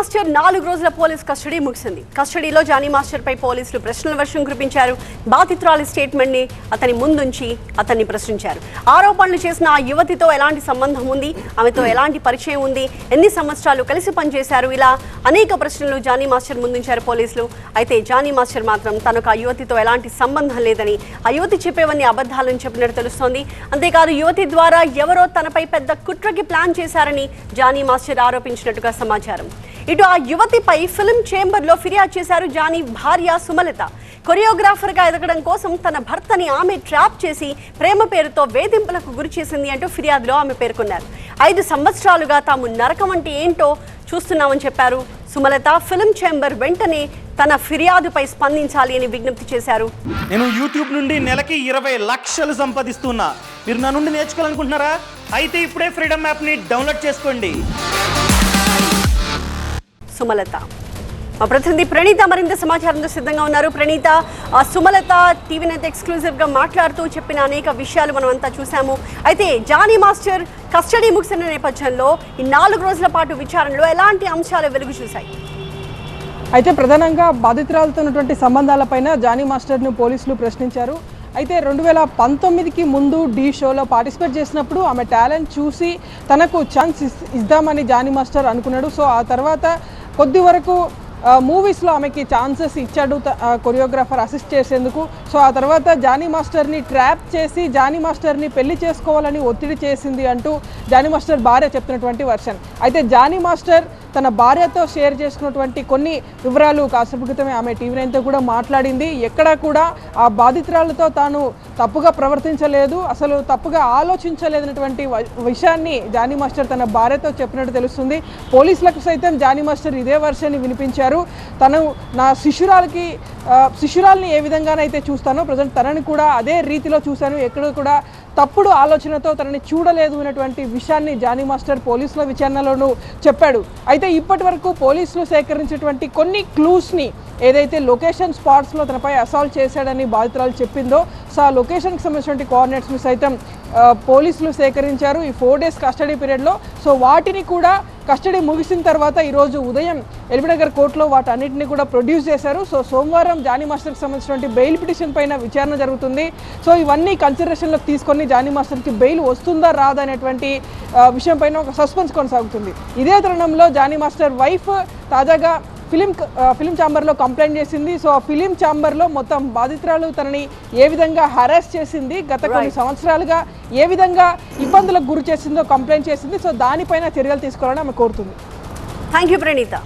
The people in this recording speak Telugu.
మాస్టర్ నాలుగు రోజుల పోలీస్ కస్టడీ ముగిసింది. కస్టడీలో జానీ మాస్టర్ పై పోలీసులు ప్రశ్నల వర్షం కురిపించారు. బాధితురాలి స్టేట్మెంట్ని అతని ముందుంచి అతన్ని ప్రశ్నించారు. ఆరోపణలు చేసిన ఆ యువతితో ఎలాంటి సంబంధం ఉంది? ఆమెతో ఎలాంటి పరిచయం ఉంది? ఎన్ని సంవత్సరాలు కలిసి పనిచేశారు? ఇలా అనేక ప్రశ్నలు జానీ మాస్టర్ ముందుంచారు పోలీసులు. అయితే జానీ మాస్టర్ మాత్రం తనకు ఆ యువతితో ఎలాంటి సంబంధం లేదని ఆ యువతి చెప్పేవన్నీ అబద్ధాలని చెప్పినట్టు తెలుస్తోంది. అంతేకాదు యువతి ద్వారా ఎవరో తనపై పెద్ద కుట్రకి ప్లాన్ చేశారని జానీ మాస్టర్ ఆరోపించినట్టుగా సమాచారం. ఇటు ఆ యువతిపై ఫిల్మ్ చేంబర్లో ఫిర్యాదు చేశారు జానీ భార్య సుమలత. కొరియోగ్రాఫర్గా ఎదగడం కోసం తన భర్తని ఆమె ట్రాప్ చేసి ప్రేమ పేరుతో వేధింపులకు గురి చేసింది అంటూ ఫిర్యాదులో ఆమె పేర్కొన్నారు. ఐదు సంవత్సరాలుగా తాము నరకం అంటే ఏంటో చూస్తున్నామని చెప్పారు. సుమలత ఫిల్మ్ చేంబర్ వెంటనే తన ఫిర్యాదుపై స్పందించాలి అని విజ్ఞప్తి చేశారు. నేను యూట్యూబ్ నుండి నెలకి ఇరవై లక్షలు సంపాదిస్తున్నా. మీరు నా నుండి నేర్చుకోవాలనుకుంటున్నారా? అయితే ఇప్పుడే ఫ్రీడమ్ యాప్ని డౌన్లోడ్ చేసుకోండి. సుమలత. మా ప్రతినిధి ప్రణీత మరింత సమాచారంతో సిద్ధంగా ఉన్నారు. ప్రణీత ఆ సుమలత టీవీ నేత ఎక్స్క్లూజివ్గా మాట్లాడుతూ చెప్పిన అనేక విషయాలు మనం అంతా చూసాము అయితే జానీ మాస్టర్ కస్టడీ ముగిసిన నేపథ్యంలో ఈ నాలుగు రోజుల పాటు విచారణలో ఎలాంటి అంశాలు వెలుగు చూశాయి? అయితే ప్రధానంగా బాధితురాలతో ఉన్నటువంటి సంబంధాలపైన జానీ మాస్టర్ను పోలీసులు ప్రశ్నించారు. అయితే రెండు వేల పంతొమ్మిదికి ముందు డీ షోలో పార్టిసిపేట్ చేసినప్పుడు ఆమె టాలెంట్ చూసి తనకు ఛాన్స్ ఇద్దామని జానీ మాస్టర్ అనుకున్నాడు. సో ఆ తర్వాత కొద్ది వరకు మూవీస్లో ఆమెకి ఛాన్సెస్ ఇచ్చాడు త- కొరియోగ్రాఫర్ అసిస్ట్ చేసేందుకు. సో ఆ తర్వాత జానీ మాస్టర్ని ట్రాప్ చేసి జానీ మాస్టర్ని పెళ్ళి చేసుకోవాలని ఒత్తిడి చేసింది అంటూ జానీ మాస్టర్ భార్య చెప్తున్నటువంటి వర్షన్. అయితే జానీ మాస్టర్ తన భార్యతో షేర్ చేసుకున్నటువంటి కొన్ని వివరాలు కాసేపు క్రితమే ఆమె టీవీ నైన్తో కూడా మాట్లాడింది. ఎక్కడా కూడా ఆ బాధితురాలతో తాను తప్పుగా ప్రవర్తించలేదు అసలు తప్పుగా ఆలోచించలేదన్నటువంటి విషయాన్ని జానీ మాస్టర్ తన భార్యతో చెప్పినట్టు తెలుస్తుంది. పోలీసులకు సైతం జానీ మాస్టర్ ఇదే వర్షాన్ని వినిపించారు. తను నా శిశురాలకి శిష్యురాల్ని ఏ విధంగానైతే చూస్తానో ప్రజెంట్ తనని కూడా అదే రీతిలో చూశాను. ఎక్కడ కూడా తప్పుడు ఆలోచనతో తనని చూడలేదు అనేటువంటి విషయాన్ని జానీ మాస్టర్ పోలీసుల విచారణలోనూ చెప్పాడు. అయితే ఇప్పటి వరకు పోలీసులు సేకరించినటువంటి కొన్ని క్లూస్ని ఏదైతే లొకేషన్ స్పాట్స్లో తనపై అసాల్ట్ చేశాడని బాధితురాలు చెప్పిందో సో ఆ లొకేషన్కి సంబంధించినటువంటి కోఆర్డినేట్స్ని సైతం పోలీసులు సేకరించారు ఈ ఫోర్ డేస్ కస్టడీ పీరియడ్లో. సో వాటిని కూడా కస్టడీ ముగిసిన తర్వాత ఈరోజు ఉదయం ఎల్బీనగర్ కోర్టులో వాటన్నిటిని కూడా ప్రొడ్యూస్ చేశారు. సో సోమవారం జానీ మాస్టర్కి సంబంధించినటువంటి బెయిల్ పిటిషన్ పైన విచారణ జరుగుతుంది. సో ఇవన్నీ కన్సిడరేషన్లోకి తీసుకొని జానీ మాస్టర్కి బెయిల్ వస్తుందా రాదా అనేటువంటి విషయం పైన ఒక సస్పెన్స్ కొనసాగుతుంది. ఇదే తరుణంలో జానీ మాస్టర్ వైఫ్ తాజాగా ఫిలిం ఫిలిం ఛాంబర్లో కంప్లైంట్ చేసింది. సో ఆ ఫిలిం ఛాంబర్లో మొత్తం బాధితురాలు తనని ఏ విధంగా హరాస్ చేసింది గత కొన్ని సంవత్సరాలుగా ఏ విధంగా ఇబ్బందులకు గురి చేసిందో కంప్లైంట్ చేసింది. సో దానిపైన చర్యలు తీసుకోవాలని ఆమె కోరుతుంది. Thank you Praneetha